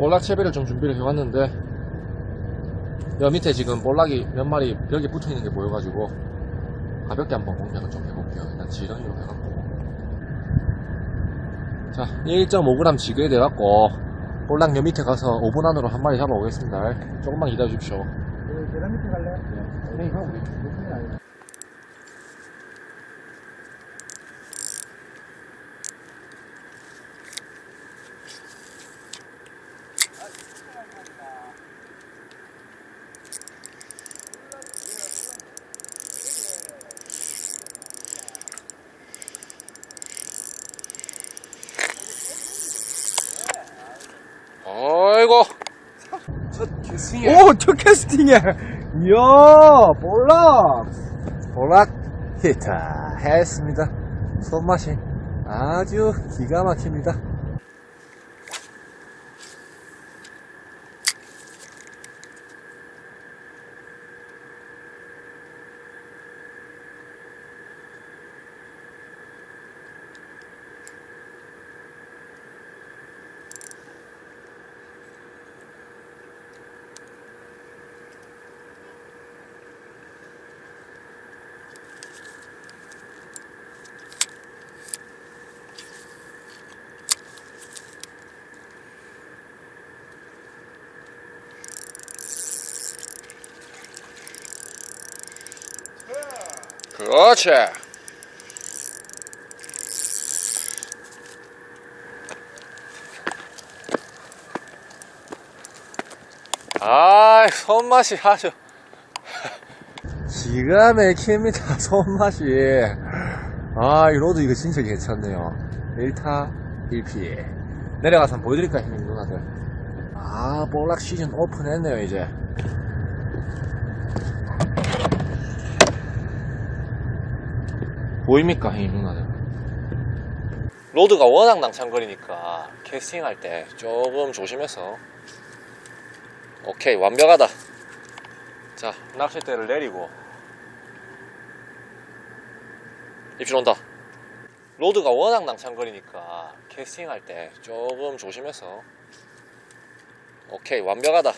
볼락 채비를 좀 준비를 해왔는데 여 밑에 지금 볼락이 몇 마리 벽에 붙어 있는 게 보여가지고 가볍게 한번 공략을 좀 해볼게요. 일단 지렁이로 해갖고 자 1.5g 지그에 돼갖고 볼락 여 밑에 가서 5분 안으로 한 마리 잡아오겠습니다. 조금만 기다려 주십시오. 그 계단 밑에 갈래? 네. 네, 가고 높은 아니 어이구 첫 오, 첫 캐스팅이야. 이야, 볼락. 볼락 히트 했습니다. 손맛이 아주 기가 막힙니다. 그렇지. 아, 손맛이 아주 기가 막힙니다. 손맛이. 아, 이 로드 이거 진짜 괜찮네요. 1타 1피. 내려가서 한번 보여드릴까요, 형님 누나들? 아, 볼락 시즌 오픈했네요, 이제. 보입니까, 형님 누나들? 로드가 워낙 낭창거리니까 캐스팅할 때 조금 조심해서. 오케이 완벽하다. 자 낚싯대를 내리고. 입질 온다. 로드가 워낙 낭창거리니까 캐스팅할 때 조금 조심해서. 오케이 완벽하다.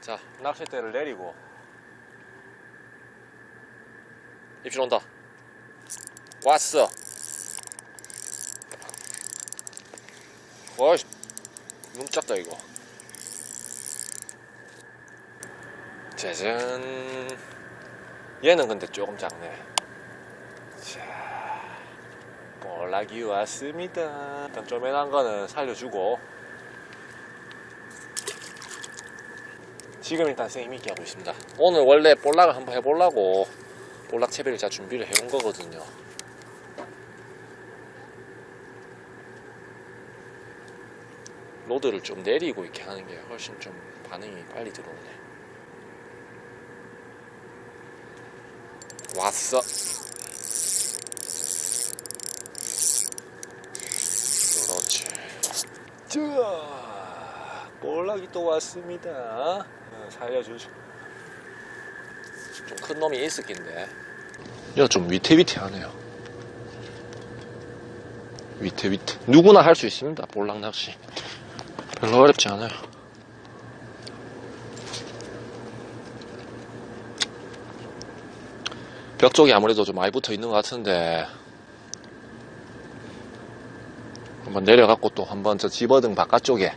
자 낚싯대를 내리고. 입질 온다 왔어. 와이 너무 작다 이거. 짜잔. 얘는 근데 조금 작네. 자 볼락이 왔습니다. 일단 쪼매난 거는 살려주고. 지금 일단 생이미기 하고 있습니다. 오늘 원래 볼락을 한번 해보려고 볼락 채비를 제가 준비를 해온 거거든요 로드를 좀 내리고 이렇게 하는 게 훨씬 좀 반응이 빨리 들어오네. 왔어. 그렇지. 자, 볼락이 또 왔습니다. 어, 살려주죠. 좀큰 놈이 있을긴데. 이거 좀 위태위태하네요. 위태위태. 누구나 할 수 있습니다. 볼락 낚시. 별로 어렵지 않아요. 벽 쪽이 아무래도 좀 많이 붙어 있는 것 같은데 한번 내려갖고 또 한번 저 집어등 바깥쪽에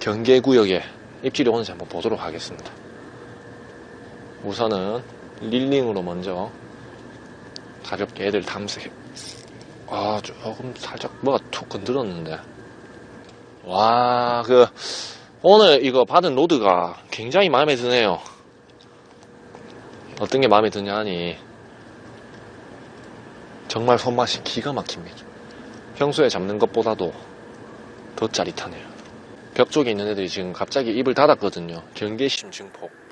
경계구역에 입질이 오는지 한번 보도록 하겠습니다. 우선은 릴링으로 먼저 가볍게 애들 탐색해. 아 조금 살짝 뭐가 툭 건드렸는데 와, 그, 오늘 이거 받은 로드가 굉장히 마음에 드네요. 어떤 게 마음에 드냐 하니, 정말 손맛이 기가 막힙니다. 평소에 잡는 것보다도 더 짜릿하네요. 벽 쪽에 있는 애들이 지금 갑자기 입을 닫았거든요. 경계심 증폭.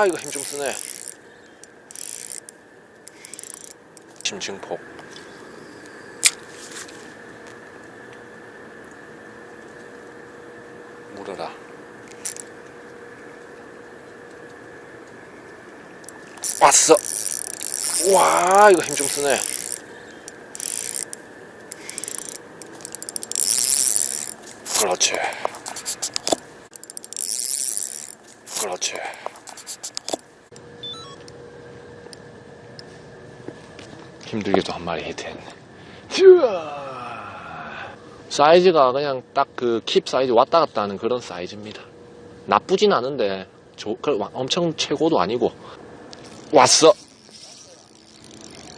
아, 이거 힘 좀 쓰네. 심증폭. 물어라. 왔어. 와 이거 힘 좀 쓰네. 힘들게도 한 마리 히트했네. 쭈아. 사이즈가 그냥 딱 그 킵 사이즈 왔다 갔다 하는 그런 사이즈입니다. 나쁘진 않은데 조- 그 엄청 최고도 아니고 왔어.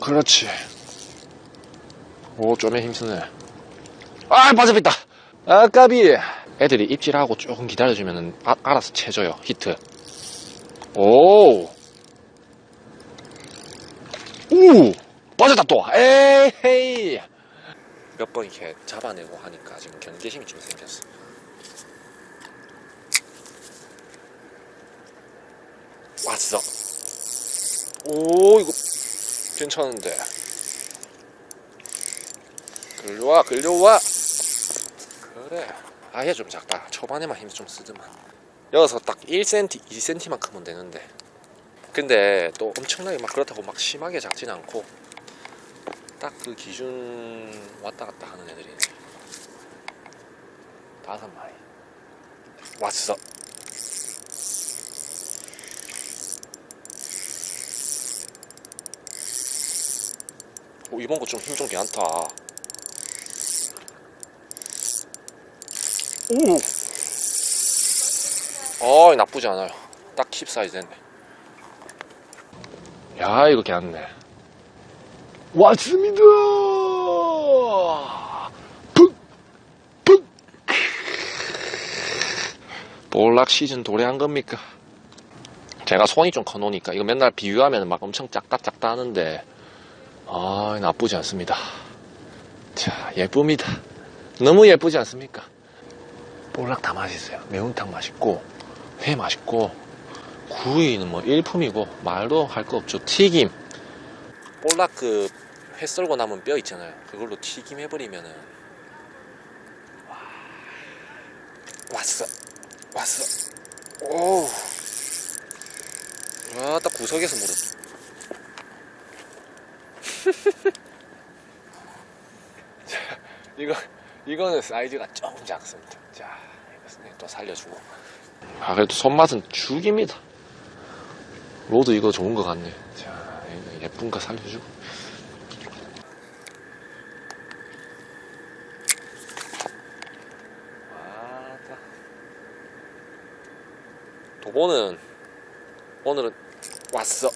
그렇지. 오, 좀에 힘쓰네. 아, 빠져있다. 아, 까비. 애들이 입질하고 조금 기다려주면 아, 알아서 채줘요. 히트. 오. 우! 빠졌다 또. 에헤이. 몇 번 이렇게 잡아내고 하니까 지금 경계심이 좀 생겼어. 왔어. 오, 이거 괜찮은데. 끌려와, 끌려와. 그래. 아예 좀 작다. 초반에만 힘 좀 쓰더만. 여기서 딱 1cm, 2cm만 크면 되는데. 근데 또 엄청나게 막 그렇다고 막 심하게 작진 않고 딱 그 기준 왔다 갔다 하는 애들이네. 다섯 마리. 왔어. 오, 이번 거 좀 힘 좀 괜찮다. 오! 어, 나쁘지 않아요. 딱 킵 사이즈 됐네. 야, 이거 괜찮네. 왔습니다! 푹! 푹! 볼락 시즌 도래한 겁니까? 제가 손이 좀 커놓으니까 이거 맨날 비유하면 막 엄청 작다 작다 하는데 아 나쁘지 않습니다. 자 예쁩니다. 너무 예쁘지 않습니까? 볼락 다 맛있어요. 매운탕 맛있고 회 맛있고 구이는 뭐 일품이고 말도 할 거 없죠. 튀김 볼락 그 회 썰고 남은 뼈 있잖아요. 그걸로 튀김 해버리면은 와 왔어 왔어 오. 와, 딱 구석에서 물었어. 자, 이거, 이거는 사이즈가 조금 작습니다. 자, 이거 또 살려주고. 아, 그래도 손맛은 죽입니다. 로드 이거 좋은 거 같네. 자, 예쁜 거 살려주고. 와다. 도보는 오늘은 왔어.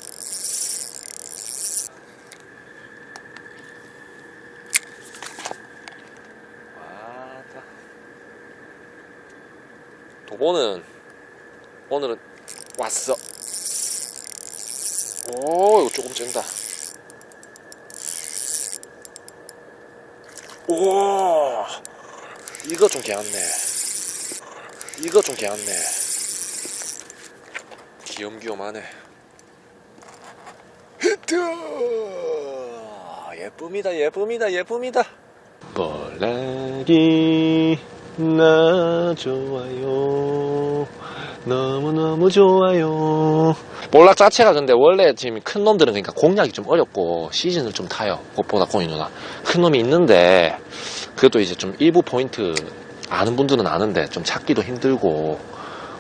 와다. 도보는 오늘은 왔어. 오, 조금 찐다. 오, 이거 좀 개왔네. 이거 좀 개왔네. 귀염귀염하네. 히트! 예쁩니다, 예쁩니다, 예쁩니다. 볼락이 나 좋아요. 너무너무 좋아요. 볼락 자체가 근데 원래 지금 큰 놈들은 그러니까 공략이 좀 어렵고 시즌을 좀 타요. 꽃보다 꼬이 누나. 큰 놈이 있는데 그것도 이제 좀 일부 포인트 아는 분들은 아는데 좀 찾기도 힘들고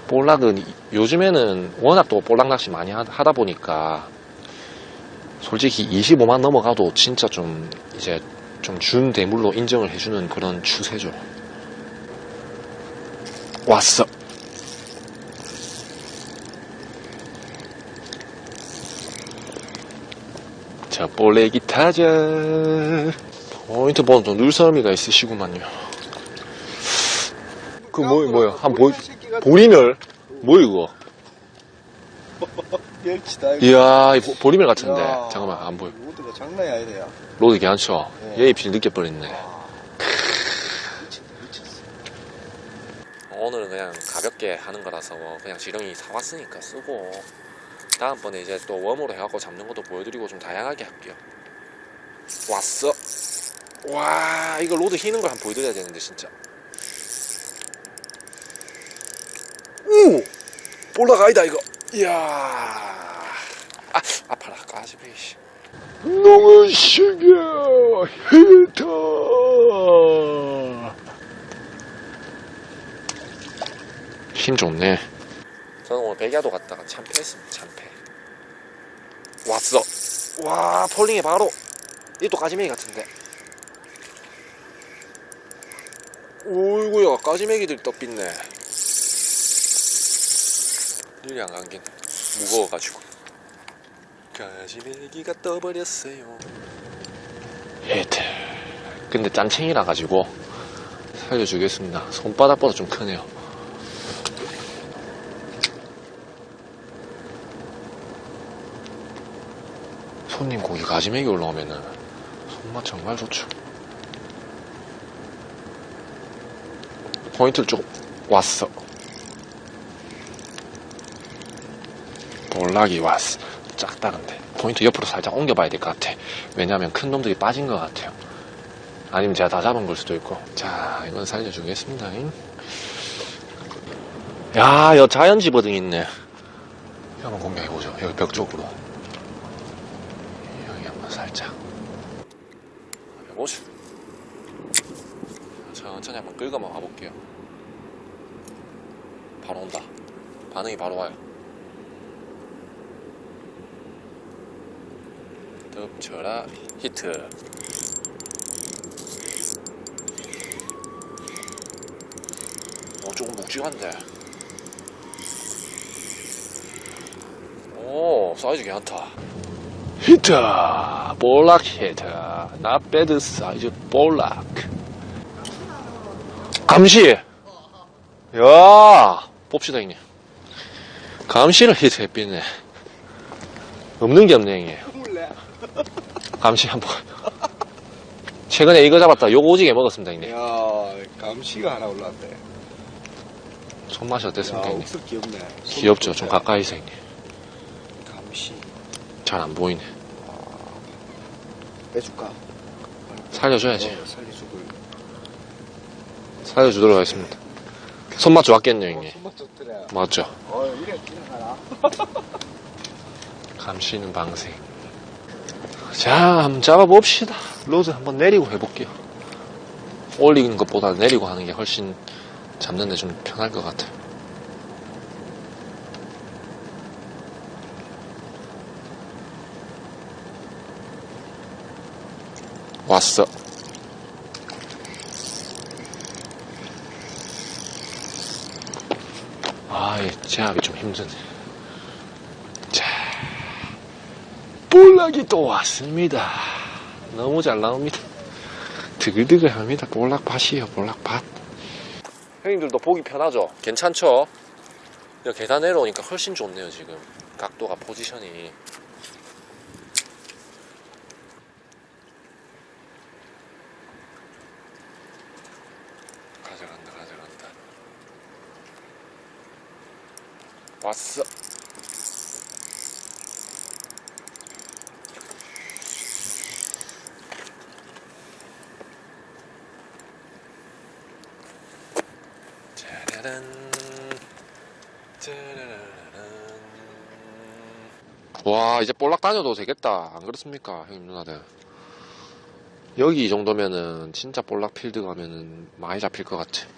볼락은 요즘에는 워낙 또 볼락 낚시 많이 하- 하다 보니까 솔직히 25만 넘어가도 진짜 좀 이제 좀 준 대물로 인정을 해주는 그런 추세죠. 왔어. 자, 볼레기 타자. 포인트 번호 또 눈썰미가 있으시구만요. 그 뭐, 뭐야? 한 보, 보리멸? 뭐 이거? 멸치다. 이야, 이 보- 보리멸 같은데. 이야. 잠깐만, 안 보여. 로드가 장난이 아니네요. 로드 괜찮죠? 네. 얘 입질 늦게 버렸네. 미쳤어. 오늘은 그냥 가볍게 하는 거라서 뭐 그냥 지렁이 사왔으니까 쓰고 다음번에 이제 또 웜으로 해갖고 잡는 것도 보여드리고 좀 다양하게 할게요. 왔어. 와 이거 로드 휘는 걸 한번 보여드려야 되는데 진짜. 오! 아니다 이거. 이야. 아 아파 너무 신기해 히터. 힘 좋네 저는 오늘 백야도 갔다가 참패했습니다. 참패. 왔어. 와 폴링이 바로 이 또 까지매기 같은데. 오이구야 까지매기들 떡빛네. 일이 안 감긴 무거워가지고. 까지매기가 떠버렸어요. 히트. 근데 짠챙이라 가지고 살려주겠습니다. 손바닥보다 좀 크네요 손님 고기 가지매기 올라오면은 손맛 정말 좋죠. 포인트를 쭉 왔어. 볼락이 왔어. 작다 근데. 포인트 옆으로 살짝 옮겨봐야 될 것 같아. 왜냐면 큰 놈들이 빠진 것 같아요. 아니면 제가 다 잡은 걸 수도 있고. 자 이건 살려주겠습니다. 야, 여 자연 집어등 있네. 한번 공략해보죠. 여기 벽 쪽으로. 한번 살짝. 해보죠. 천천히 한번 긁어만 가볼게요. 바로 온다. 반응이 바로 와요. 덮쳐라 히트. 오, 조금 묵직한데. 오, 사이즈 괜찮다. 히트! 볼락 히트. not bad 사이즈 볼락. 감시! 야 봅시다, 형님. 감시를 히트 해삐네. 없는 게 없네, 형님. 감시 한 번. 최근에 이거 잡았다. 요거 오지게 먹었습니다, 형님. 야, 감시가 하나 올라왔대. 손맛이 야, 어땠습니까, 형님? 귀엽네. 귀엽죠? 좀 가까이서, 형님. 감시. 잘 안 보이네. 빼줄까? 살려줘야지. 어, 살려주고. 살려주도록 하겠습니다. 손맛 좋았겠네요, 형님. 손맛 좋더래. 맞죠? 어, 이래 지나가나? 감시는 방생. 자, 한번 잡아봅시다. 로드 한번 내리고 해볼게요. 올리는 것보다 내리고 하는 게 훨씬 잡는데 좀 편할 것 같아요. 왔어. 아, 이 제압이 좀 힘드네. 자, 볼락이 또 왔습니다. 너무 잘 나옵니다. 드글드글 합니다. 볼락밭이에요, 볼락밭. 형님들도 보기 편하죠? 괜찮죠? 계단 내려오니까 훨씬 좋네요, 지금. 각도가, 포지션이. 가져간다, 가져간다. 왔어. 와 이제 볼락 다녀도 되겠다. 안 그렇습니까 형님 누나들? 여기 이 정도면은 진짜 볼락 필드 가면은 많이 잡힐 것 같아.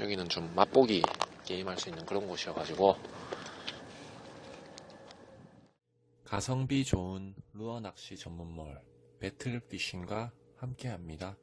여기는 좀 맛보기 게임할 수 있는 그런 곳이어가지고 가성비 좋은 루어 낚시 전문몰 배틀피싱과 함께합니다.